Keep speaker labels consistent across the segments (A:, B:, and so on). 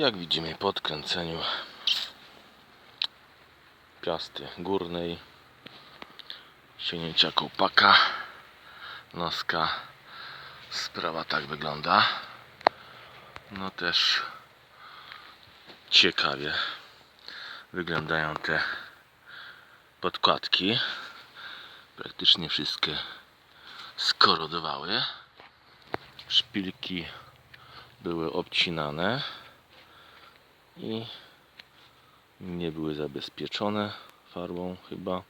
A: Jak widzimy po odkręceniu piasty górnej, sięgnięcia kołpaka, noska, sprawa tak wygląda. No też ciekawie wyglądają te podkładki. Praktycznie wszystkie skorodowały. Szpilki były obcinane i nie były zabezpieczone farbą chyba.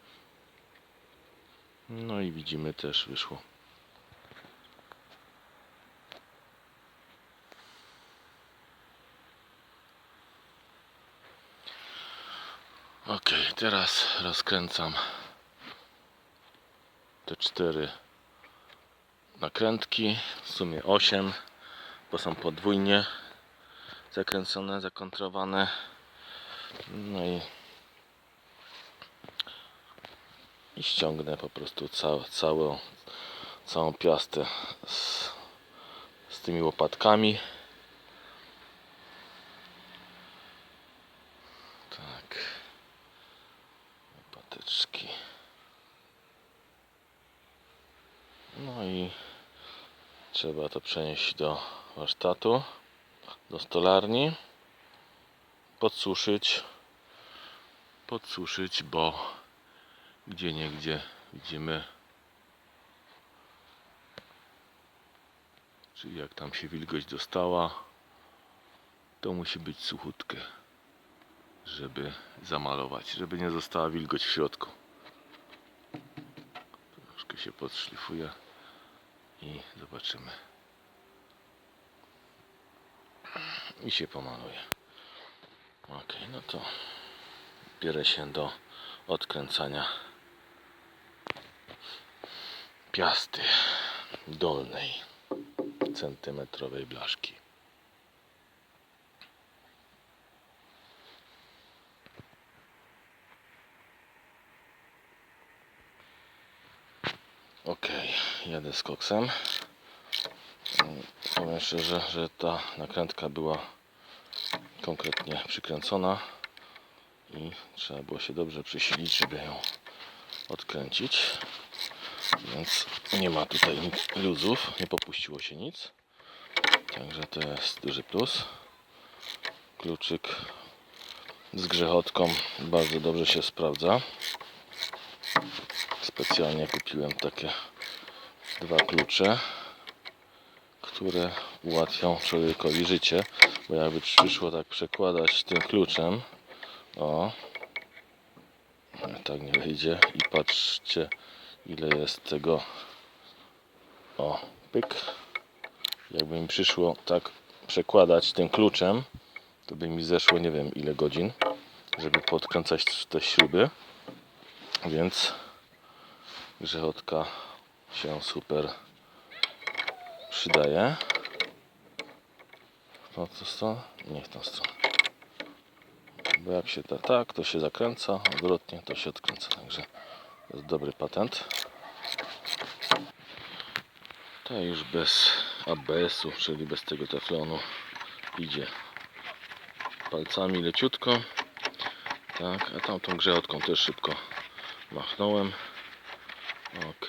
A: No i widzimy też wyszło. Ok, teraz rozkręcam te cztery nakrętki, w sumie 8, bo są podwójnie zakręcone, zakontrowane. No i, i ściągnę po prostu całe, całą, całą piastę z, z tymi łopatkami. Tak. Łopateczki. No i trzeba to przenieść do warsztatu, do stolarni, podsuszyć, podsuszyć, bo gdzie niegdzie widzimy, czyli jak tam się wilgoć dostała, to musi być suchutkie, żeby zamalować, żeby nie została wilgoć w środku. Troszkę się podszlifuje i zobaczymy. I się pomaluje. Ok, no to bierę się do odkręcania piasty dolnej centymetrowej blaszki. Ok, jadę z koksem. Powiem szczerze, że ta nakrętka była konkretnie przykręcona i trzeba było się dobrze przysilić, żeby ją odkręcić. Więc nie ma tutaj nic luzów, nie popuściło się nic. Także to jest duży plus. Kluczyk z grzechotką bardzo dobrze się sprawdza. Specjalnie kupiłem takie dwa klucze, które ułatwią człowiekowi życie, bo jakby przyszło tak przekładać tym kluczem, o, tak nie wyjdzie. I patrzcie ile jest tego, o, pyk, jakby mi przyszło tak przekładać tym kluczem, to by mi zeszło nie wiem ile godzin, żeby podkręcać te śruby, więc grzechotka się super przydaje. W tą stronę? Nie w tą stronę. Bo jak się da tak, to się zakręca, odwrotnie to się odkręca. Także to jest dobry patent. To już bez ABS-u, czyli bez tego teflonu idzie palcami leciutko. Tak, a tamtą grzechotką też szybko machnąłem. Ok,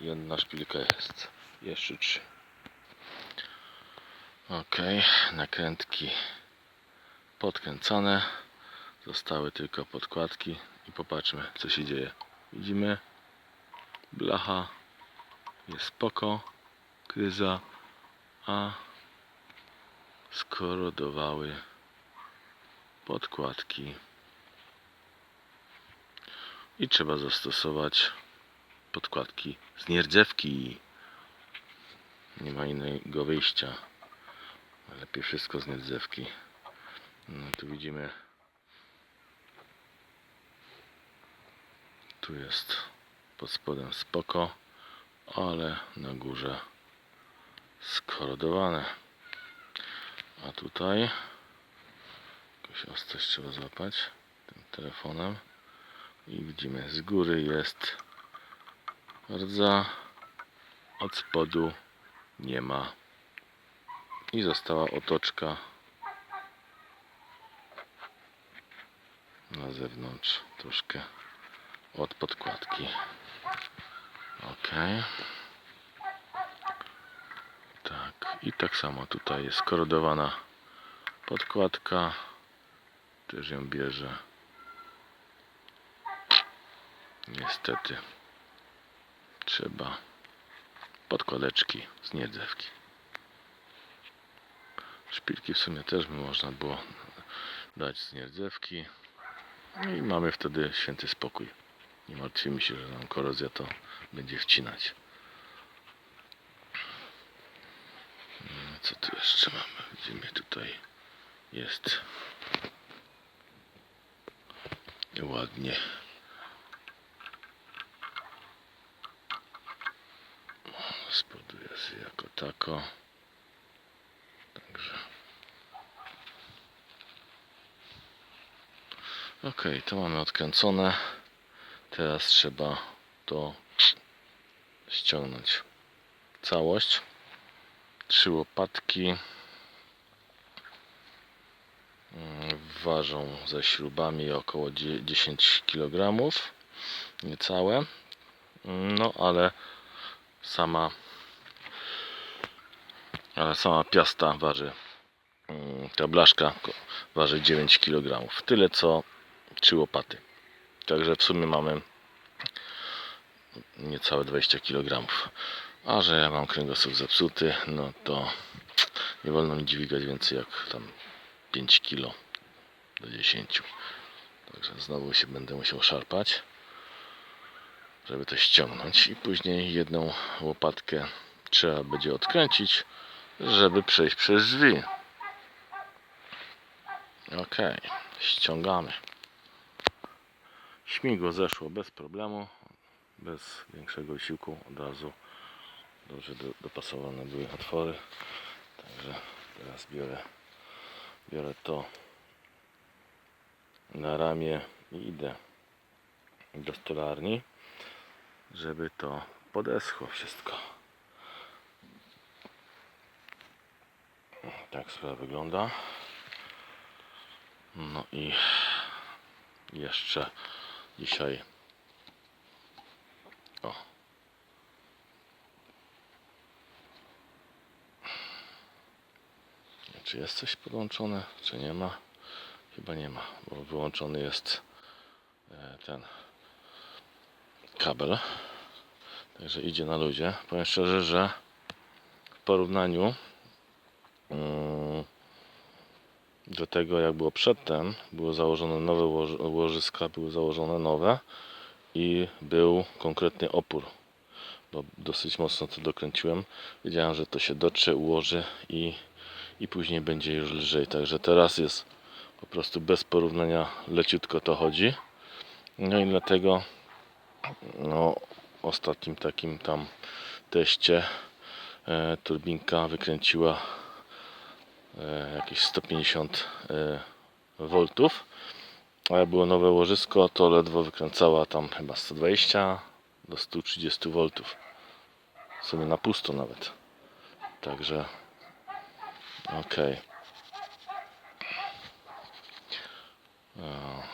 A: jedna szpilka jest. Jeszcze trzy. Ok, nakrętki podkręcone. Zostały tylko podkładki i popatrzmy co się dzieje. Widzimy blacha jest spoko, kryza, a skorodowały podkładki i trzeba zastosować podkładki z nierdzewki. Nie ma innego wyjścia. Lepiej wszystko z nierdzewki. No, tu widzimy. Tu jest pod spodem spoko, ale na górze skorodowane. A tutaj jakąś ostrość trzeba złapać tym telefonem i widzimy z góry jest rdza od spodu nie ma i została otoczka na zewnątrz troszkę od podkładki. Ok. Tak, i tak samo tutaj jest korodowana podkładka. Też ją bierze. Niestety trzeba podkładeczki z niedzewki. Szpilki w sumie też by można było dać z nierdzewki. No i mamy wtedy święty spokój. Nie martwimy się, że nam korozja to będzie wcinać. No, Co tu jeszcze mamy? Widzimy tutaj jest ładnie. Spoduje się jako tako. Także. Ok, to mamy odkręcone. Teraz trzeba to ściągnąć. Całość. Trzy łopatki. Mm, Ważą ze śrubami około dzie- 10 kg. Niecałe. No ale sama ale sama piasta waży mm, ta blaszka waży 9 kg. Tyle co trzy łopaty. Także w sumie mamy niecałe 20 kg. A że ja mam kręgosłup zepsuty, no to nie wolno mi dźwigać więcej jak tam 5 kg do 10. Także znowu się będę musiał szarpać, żeby to ściągnąć i później jedną łopatkę trzeba będzie odkręcić, żeby przejść przez drzwi. Ok, ściągamy. Śmigło zeszło bez problemu, bez większego wysiłku, od razu dobrze do, dopasowane były otwory. Także teraz biorę, biorę to na ramię i idę do stolarni, żeby to podeschło wszystko. Tak sprawa wygląda. No i jeszcze dzisiaj o czy jest coś podłączone, czy nie ma? Chyba nie ma, bo wyłączony jest e, ten kabel. Także idzie na luzie. Powiem szczerze, że w porównaniu do tego jak było przedtem, były założone nowe łoży- łożyska, były założone nowe i był konkretny opór, bo dosyć mocno to dokręciłem. Wiedziałem, że to się dotrze, ułoży i, i później będzie już lżej. Także teraz jest po prostu bez porównania leciutko to chodzi. No i dlatego no, ostatnim takim tam teście e, turbinka wykręciła jakieś 150 e, V. A jak było nowe łożysko, to ledwo wykręcała tam chyba 120 do 130 V. W sumie na pusto nawet. Także ok.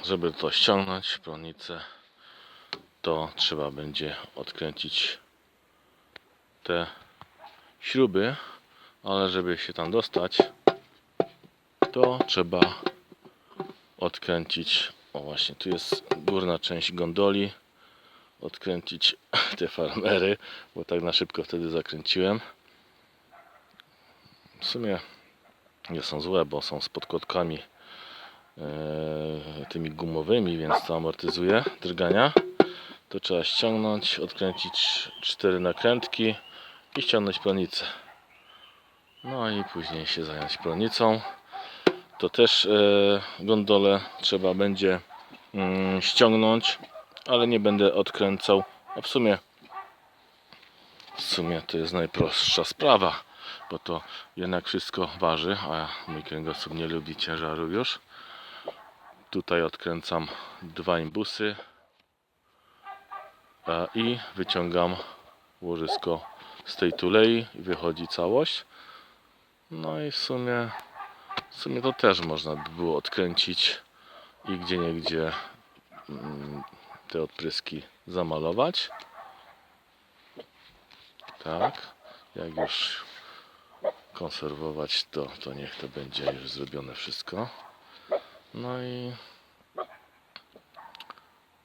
A: Żeby to ściągnąć, pronicę, to trzeba będzie odkręcić te śruby, ale żeby się tam dostać, to trzeba odkręcić. O właśnie, tu jest górna część gondoli. Odkręcić te farmery, bo tak na szybko wtedy zakręciłem. W sumie nie są złe, bo są z podkładkami e, tymi gumowymi, więc to amortyzuje drgania. To trzeba ściągnąć, odkręcić cztery nakrętki i ściągnąć pronicę. No i później się zająć pronicą. To też e, gondolę trzeba będzie mm, ściągnąć, ale nie będę odkręcał. A w sumie w sumie to jest najprostsza sprawa, bo to jednak wszystko waży, a mój kręgosłup nie lubi ciężaru już. Tutaj odkręcam dwa imbusy i wyciągam łożysko z tej tulei i wychodzi całość. No i w sumie w sumie to też można by było odkręcić i gdzie niegdzie mm, te odpryski zamalować. Tak, jak już konserwować to, to niech to będzie już zrobione wszystko. No i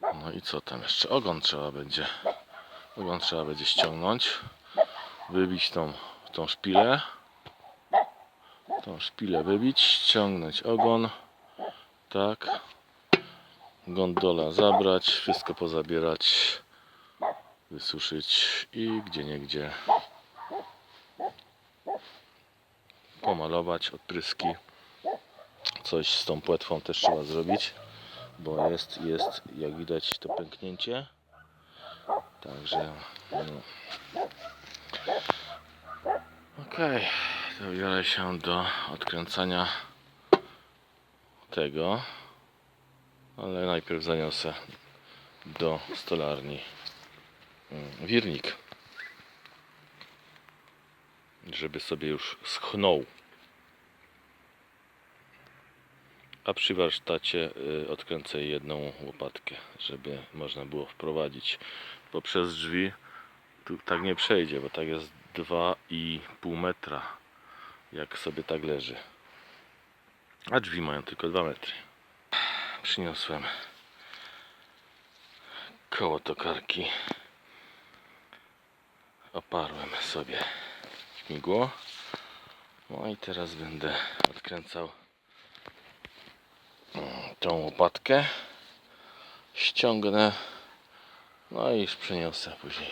A: no i co tam jeszcze? Ogon trzeba będzie ogon trzeba będzie ściągnąć wybić tą, tą szpilę tą szpilę wybić, ściągnąć ogon. Tak. Gondola zabrać, wszystko pozabierać wysuszyć i gdzie niegdzie pomalować odpryski. Coś z tą płetwą też trzeba zrobić bo jest, jest jak widać to pęknięcie. Także no. okej to się do odkręcania tego ale najpierw zaniosę do stolarni mm, wirnik żeby sobie już schnął. A przy warsztacie y, odkręcę jedną łopatkę żeby można było wprowadzić bo przez drzwi. Tu tak nie przejdzie bo tak jest 2,5 metra jak sobie tak leży. A drzwi mają tylko 2 metry. Przyniosłem koło tokarki. Oparłem sobie śmigło. No i teraz będę odkręcał mm, tą łopatkę. Ściągnę no i już przeniosę później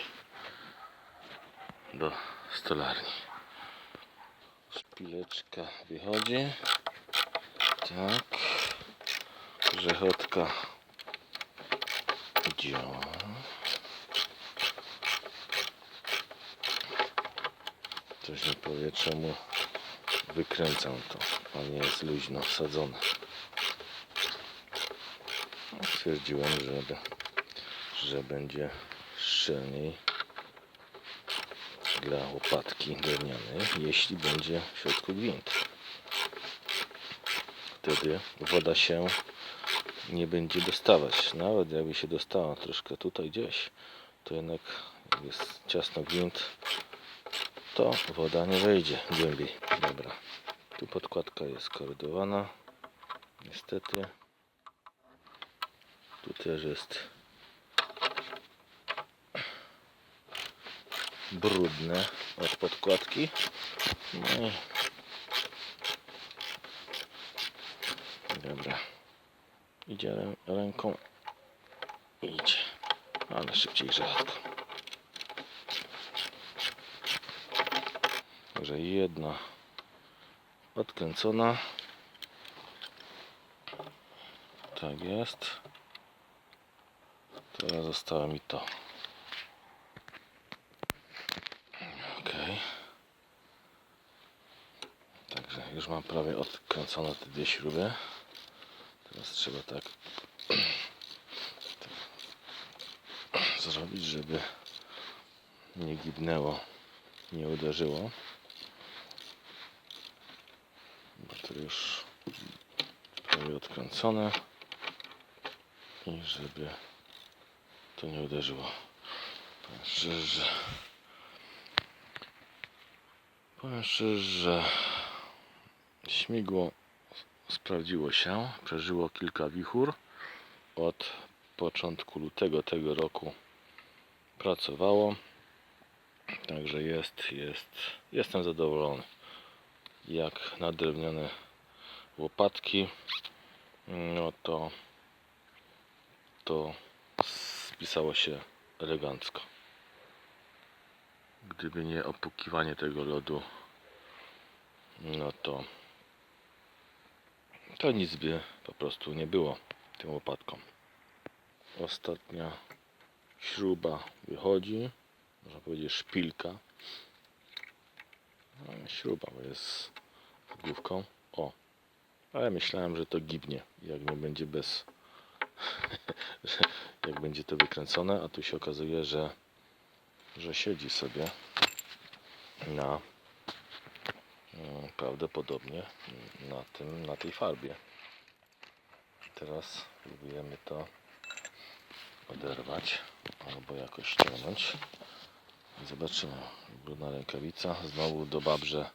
A: do stolarni szpileczka wychodzi. Tak. Grzechotka działa Ktoś mi powie czemu wykręcam to, a nie jest luźno wsadzone. Stwierdziłem, że, że będzie szczelniej dla łopatki drewnianej, jeśli będzie w środku gwint. Wtedy woda się nie będzie dostawać. Nawet jakby się dostała troszkę tutaj gdzieś, to jednak jest ciasno gwint, to woda nie wejdzie głębiej. Dobra. Tu podkładka jest korydowana. Niestety. Tu też jest brudne od podkładki. No i Dobra. Idzie rę- ręką. Idzie. Ale szybciej grzechatko. Także jedna odkręcona. Tak jest. Teraz zostało mi to. Ok. Także już mam prawie odkręcone te dwie śruby. Teraz trzeba tak, zrobić, żeby nie gibnęło, nie uderzyło. Bo to już prawie odkręcone i żeby to nie uderzyło. Powiem szczerze, powiem szczerze, śmigło sprawdziło się, przeżyło kilka wichur. Od początku lutego tego roku pracowało. Także jest, jest, jestem zadowolony. Jak na drewniane łopatki, no to to spisało się elegancko. Gdyby nie opukiwanie tego lodu, no to to nic by po prostu nie było tą łopatką. Ostatnia śruba wychodzi, można powiedzieć szpilka. No, śruba, bo jest główką. O, ale myślałem, że to gibnie, jak nie będzie bez, jak będzie to wykręcone, a tu się okazuje, że, że siedzi sobie na prawdopodobnie na tym, na tej farbie. Teraz próbujemy to oderwać albo jakoś ściągnąć. Zobaczymy. Brudna rękawica. Znowu do babrze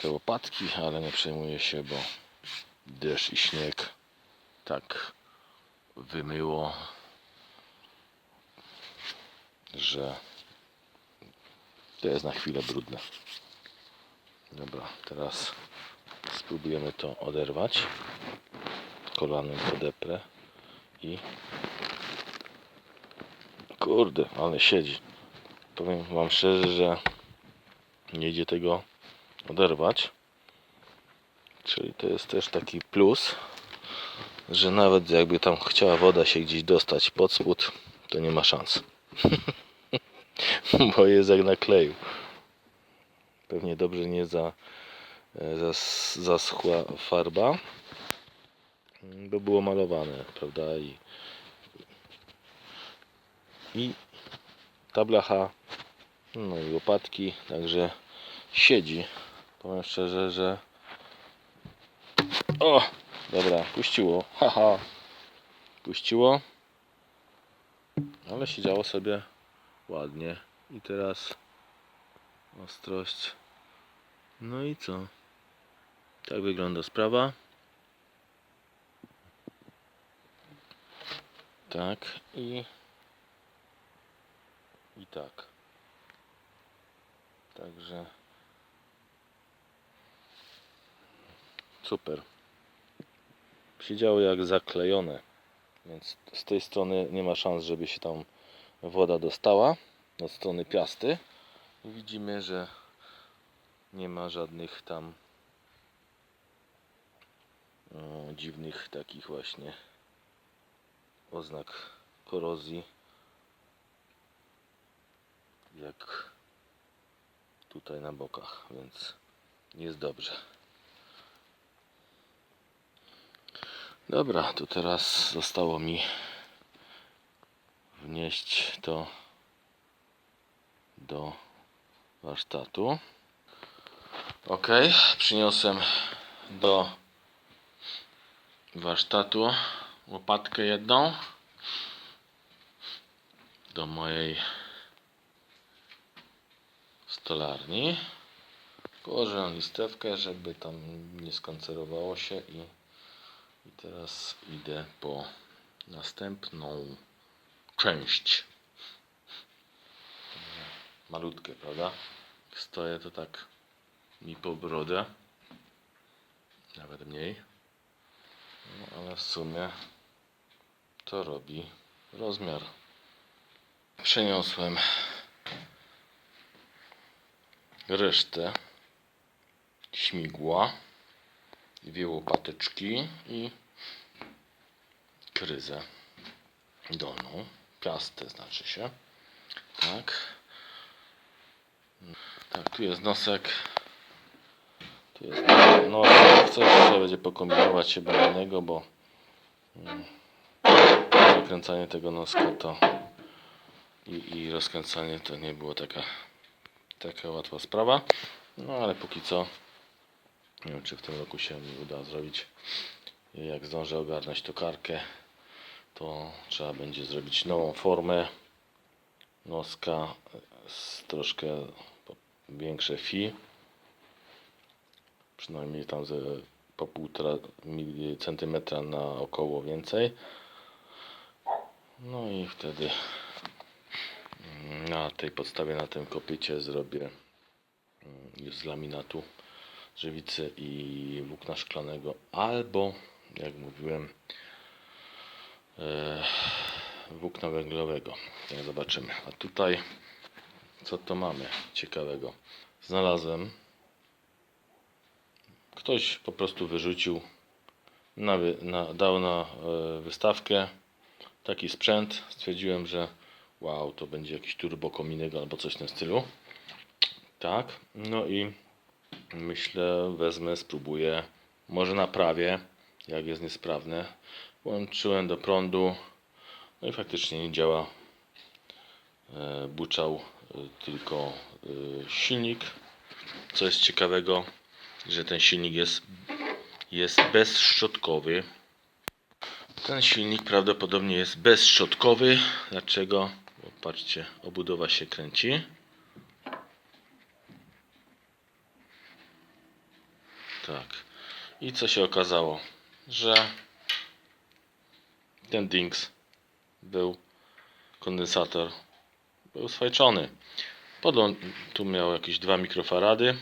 A: te łopatki, ale nie przejmuję się, bo deszcz i śnieg tak wymyło, że to jest na chwilę brudne. Dobra, teraz spróbujemy to oderwać. Kolanem podeprę i kurde, ale siedzi. Powiem wam szczerze, że nie idzie tego oderwać. Czyli to jest też taki plus, że nawet jakby tam chciała woda się gdzieś dostać pod spód, to nie ma szans. Bo jest jak na kleju. Pewnie dobrze nie za, e, zas, zaschła farba, bo było malowane, prawda? I, i ta blacha, no i łopatki, także siedzi. Powiem szczerze, że o, dobra, puściło. Haha. Puściło. Ale siedziało sobie ładnie. I teraz ostrość. No i co? Tak wygląda sprawa. Tak i i tak. Także super. Siedziało jak zaklejone, więc z tej strony nie ma szans, żeby się tam woda dostała. Od strony piasty widzimy, że nie ma żadnych tam o, dziwnych takich właśnie oznak korozji jak tutaj na bokach, więc jest dobrze. Dobra, to teraz zostało mi wnieść to do warsztatu. Ok, przyniosłem do warsztatu łopatkę jedną do mojej stolarni. Położę listewkę, żeby tam nie skoncerowało się i, i teraz idę po następną część. Malutkie, prawda? Stoję to tak mi po brodę. Nawet mniej. No, ale w sumie to robi rozmiar. Przeniosłem resztę śmigła, dwie łopateczki i kryzę dolną, piastę znaczy się. Tak. Tak, tu jest nosek. Tu jest nosek. Coś trzeba będzie pokombinować się innego, bo mm, zakręcanie tego noska to i, i rozkręcanie to nie było taka taka łatwa sprawa. No ale póki co nie wiem czy w tym roku się mi uda zrobić. Jak zdążę ogarnąć tokarkę, to trzeba będzie zrobić nową formę noska z troszkę większe fi. Przynajmniej tam ze po półtora centymetra na około więcej. No i wtedy na tej podstawie, na tym kopycie zrobię mm, już z laminatu żywicy i włókna szklanego albo jak mówiłem e, włókna węglowego zobaczymy a tutaj co to mamy ciekawego. Znalazłem. Ktoś po prostu wyrzucił na, na, dał na e, wystawkę. Taki sprzęt. Stwierdziłem, że wow, to będzie jakiś turbo kominek albo coś w tym stylu. Tak, no i myślę wezmę, spróbuję. Może naprawię jak jest niesprawne. Włączyłem do prądu. No i faktycznie nie działa. E, buczał tylko e, silnik co jest ciekawego że ten silnik jest jest bezszczotkowy Ten silnik prawdopodobnie jest bezszczotkowy. Dlaczego? Bo patrzcie, obudowa się kręci. Tak. I co się okazało? Że ten Dings był kondensator był sfajczony. Podłą tu miał jakieś 2 mikrofarady.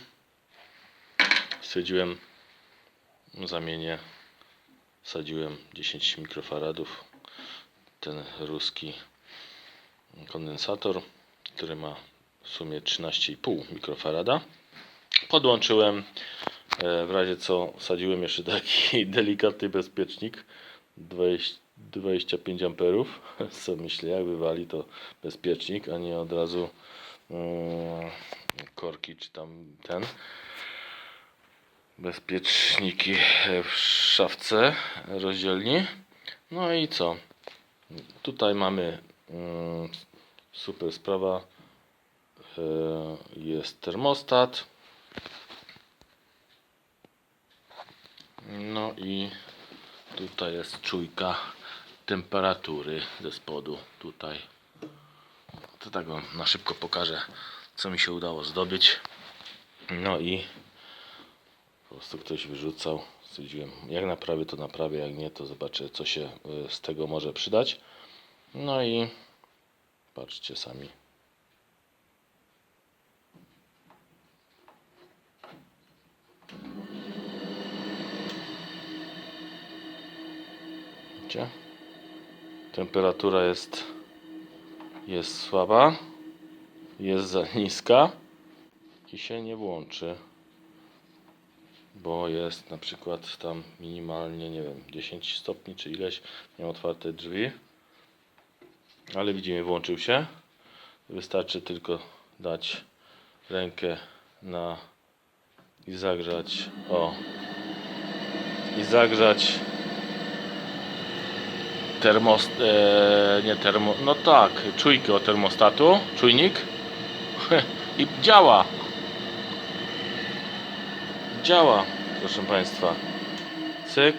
A: Stwierdziłem zamienię wsadziłem 10 mikrofaradów ten ruski kondensator który ma w sumie 13,5 mikrofarada podłączyłem e, w razie co wsadziłem jeszcze taki delikatny bezpiecznik 20, 25 amperów co myślę jak wywali to bezpiecznik a nie od razu mm, korki czy tam ten bezpieczniki w szafce rozdzielni. No i co? Tutaj mamy mm, super sprawa. E, Jest termostat. No i tutaj jest czujka temperatury ze spodu. Tutaj. To tak wam na szybko pokażę, co mi się udało zdobyć. No i po prostu ktoś wyrzucał. Stwierdziłem, jak naprawię, to naprawię, jak nie, to zobaczę, co się y, z tego może przydać. No i patrzcie sami. Widzicie? Temperatura jest, jest słaba, jest za niska. I się nie włączy bo jest na przykład tam minimalnie, nie wiem, 10 stopni czy ileś, miał otwarte drzwi, ale widzimy, włączył się. Wystarczy tylko dać rękę na i zagrzać, o, i zagrzać termost, e, nie termo, no tak, czujkę o termostatu, czujnik i działa działa, proszę Państwa. Cyk.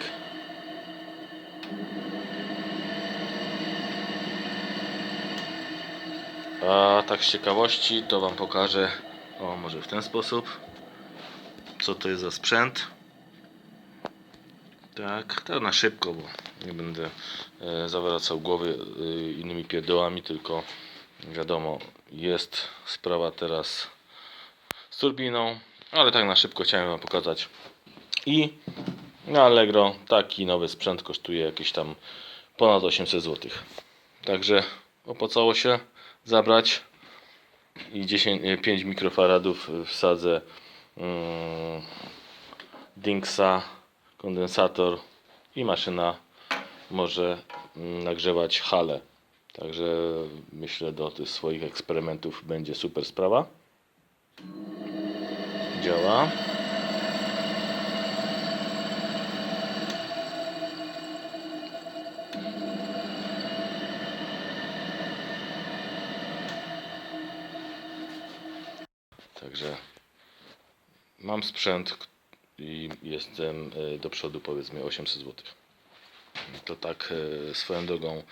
A: A tak z ciekawości to Wam pokażę, o może w ten sposób, co to jest za sprzęt. Tak, to na szybko, bo nie będę e, zawracał głowy e, innymi pierdołami, tylko wiadomo, jest sprawa teraz z turbiną, ale tak na szybko chciałem Wam pokazać. I na Allegro taki nowy sprzęt kosztuje jakieś tam ponad 800 zł. Także opłacało się zabrać i 10, nie, 5 mikrofaradów wsadzę mm, Dingsa, kondensator i maszyna może mm, nagrzewać hale. Także myślę do tych swoich eksperymentów będzie super sprawa działa. Także mam sprzęt i jestem e, do przodu powiedzmy 800 zł. To tak e, swoją drogą,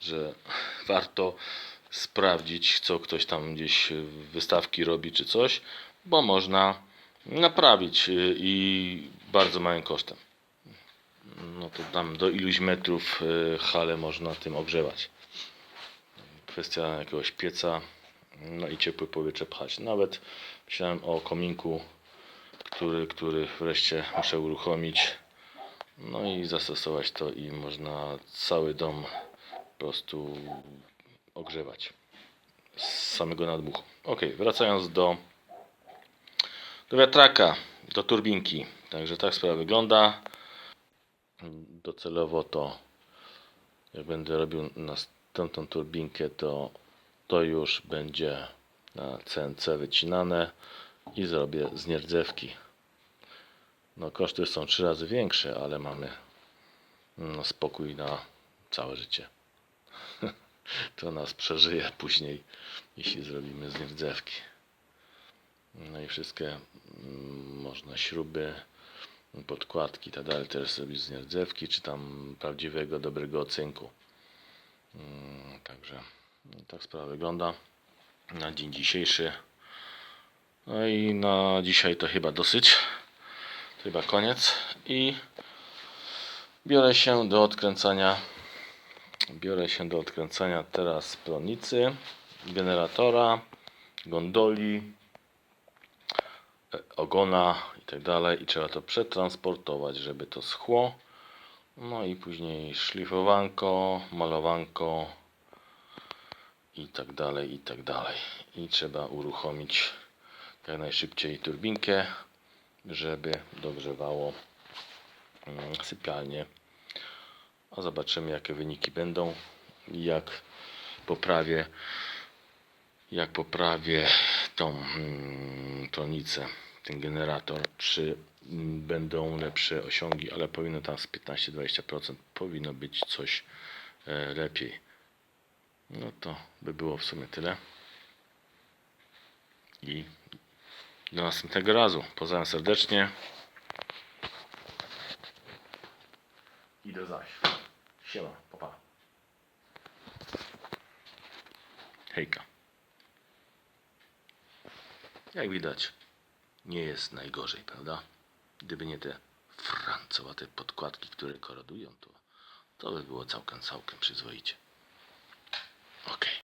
A: że warto sprawdzić, co ktoś tam gdzieś wystawki robi czy coś, bo można naprawić y, i bardzo małym kosztem. No to tam do iluś metrów hale można tym ogrzewać. Kwestia jakiegoś pieca, no i ciepłe powietrze pchać. Nawet myślałem o kominku, który, który wreszcie muszę uruchomić. No i zastosować to i można cały dom po prostu ogrzewać z samego nadmuchu. Ok, wracając do do wiatraka, do turbinki. Także tak sprawa wygląda. Docelowo to jak będę robił następną turbinkę, to to już będzie na CNC wycinane i zrobię z nierdzewki. No koszty są trzy razy większe, ale mamy no, spokój na całe życie. to nas przeżyje później, jeśli zrobimy z nierdzewki. No i wszystkie mm, można śruby podkładki tak dalej, też zrobić z nierdzewki, czy tam prawdziwego, dobrego ocynku. Mm, Także no, tak sprawa wygląda na dzień dzisiejszy. No i na dzisiaj to chyba dosyć. To chyba koniec. I biorę się do odkręcania. Biorę się do odkręcania teraz pronicy, generatora, gondoli, e, ogona i tak dalej. I trzeba to przetransportować, żeby to schło. No i później szlifowanko, malowanko i tak dalej, i tak dalej. I trzeba uruchomić jak najszybciej turbinkę, żeby dogrzewało mm, sypialnię. A zobaczymy jakie wyniki będą jak poprawię jak poprawię tą mm, tronicę, ten generator, czy mm, będą lepsze osiągi, ale powinno tam z 15-20% powinno być coś e, lepiej. No to by było w sumie tyle. I do następnego razu. Pozdrawiam serdecznie. I do zaś. Siema, papa. Hejka. Jak widać, nie jest najgorzej, prawda? Gdyby nie te francowate podkładki, które korodują, to, to by było całkiem, całkiem przyzwoicie. Okej.